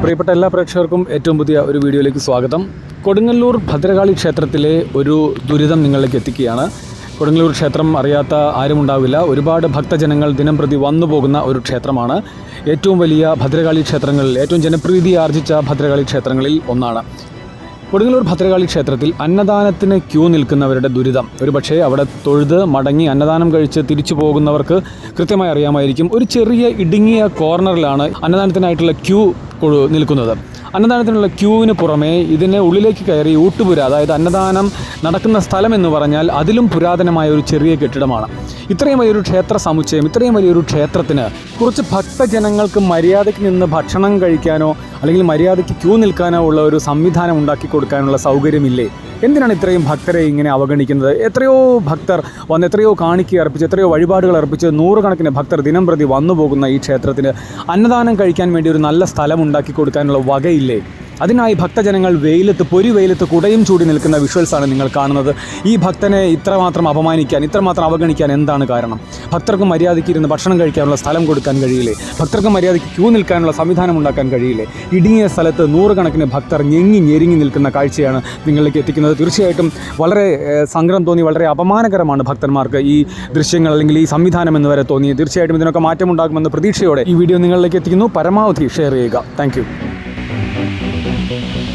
പ്രിയപ്പെട്ട എല്ലാ പ്രേക്ഷകർക്കും ഏറ്റവും പുതിയ ഒരു വീഡിയോയിലേക്ക് സ്വാഗതം. കൊടുങ്ങല്ലൂർ ഭദ്രകാളി ക്ഷേത്രത്തിലെ ഒരു ദുരിതം നിങ്ങളിലേക്ക് എത്തിക്കുകയാണ്. കൊടുങ്ങല്ലൂർ ക്ഷേത്രം അറിയാത്ത ആരും ഉണ്ടാവില്ല. ഒരുപാട് ഭക്തജനങ്ങൾ ദിനം പ്രതി വന്നു പോകുന്ന ഒരു ക്ഷേത്രമാണ്. ഏറ്റവും വലിയ ഭദ്രകാളി ക്ഷേത്രങ്ങളിൽ ഏറ്റവും ജനപ്രീതി ആർജിച്ച ഭദ്രകാളി ക്ഷേത്രങ്ങളിൽ ഒന്നാണ്. കൊടുങ്ങല്ലൂർ ഭദ്രകാളി ക്ഷേത്രത്തിൽ അന്നദാനത്തിന് ക്യൂ നിൽക്കുന്നവരുടെ ദുരിതം. ഒരു പക്ഷേ അവിടെ തൊഴുത് മടങ്ങി അന്നദാനം കഴിച്ച് തിരിച്ചു പോകുന്നവർക്ക് കൃത്യമായി അറിയാമായിരിക്കും. ഒരു ചെറിയ ഇടുങ്ങിയ കോർണറിലാണ് അന്നദാനത്തിനായിട്ടുള്ള ക്യൂ നിൽക്കുന്നത്. അന്നദാനത്തിനുള്ള ക്യൂവിന് പുറമേ ഇതിന് ഉള്ളിലേക്ക് കയറി ഊട്ടുപുര അതായത് അന്നദാനം നടക്കുന്ന സ്ഥലം എന്ന് പറഞ്ഞാൽ അതിലും പുരാതനമായ ഒരു ചെറിയ കെട്ടിടമാണ്. ഇത്രയും വലിയൊരു ക്ഷേത്ര സമുച്ചയം ഇത്രയും വലിയൊരു ക്ഷേത്രത്തിന് കുറച്ച് ഭക്തജനങ്ങൾക്ക് മര്യാദയ്ക്ക് നിന്ന് ഭക്ഷണം കഴിക്കാനോ അല്ലെങ്കിൽ മര്യാദയ്ക്ക് ക്യൂ നിൽക്കാനോ ഉള്ള ഒരു സംവിധാനം ഉണ്ടാക്കി കൊടുക്കാനുള്ള സൗകര്യമില്ലേ? എന്തിനാണ് ഇത്രയും ഭക്തരെ ഇങ്ങനെ അവഗണിക്കുന്നത്? എത്രയോ ഭക്തർ വന്ന് എത്രയോ കാണിക്ക അർപ്പിച്ച് എത്രയോ വഴിപാടുകൾ അർപ്പിച്ച് നൂറുകണക്കിന് ഭക്തർ ദിനം പ്രതി വന്നു പോകുന്ന ഈ ക്ഷേത്രത്തിന് അന്നദാനം കഴിക്കാൻ വേണ്ടി ഒരു നല്ല സ്ഥലം ഉണ്ടാക്കി കൊടുക്കാനുള്ള വകയില്ലേ? അതിനായി ഭക്തജനങ്ങൾ വെയിലത്ത് പൊരി വെയിലത്ത് കുടയും ചൂടി നിൽക്കുന്ന വിഷ്വൽസാണ് നിങ്ങൾ കാണുന്നത്. ഈ ഭക്തനെ ഇത്രമാത്രം അപമാനിക്കാൻ ഇത്രമാത്രം അവഗണിക്കാൻ എന്താണ് കാരണം? ഭക്തർക്ക് മര്യാദയ്ക്ക് ഇരുന്ന് ഭക്ഷണം കഴിക്കാനുള്ള സ്ഥലം കൊടുക്കാൻ കഴിയില്ലേ? ഭക്തർക്ക് മര്യാദയ്ക്ക് ക്യൂ നിൽക്കാനുള്ള സംവിധാനം ഉണ്ടാക്കാൻ കഴിയില്ലേ? ഇടുങ്ങിയ സ്ഥലത്ത് നൂറുകണക്കിന് ഭക്തർ ഞെങ്ങി ഞെരുങ്ങി നിൽക്കുന്ന കാഴ്ചയാണ് നിങ്ങളിലേക്ക് എത്തിക്കുന്നത്. തീർച്ചയായിട്ടും വളരെ സങ്കടം തോന്നി വളരെ അപമാനകരമാണ് ഭക്തന്മാർക്ക് ഈ ദൃശ്യങ്ങൾ അല്ലെങ്കിൽ ഈ സംവിധാനം എന്ന് വരെ തോന്നി. തീർച്ചയായിട്ടും ഇതിനൊക്കെ മാറ്റമുണ്ടാകുമെന്ന പ്രതീക്ഷയോടെ ഈ വീഡിയോ നിങ്ങളിലേക്ക് എത്തിക്കുന്നു. പരമാവധി ഷെയർ ചെയ്യുക. Thank thank you.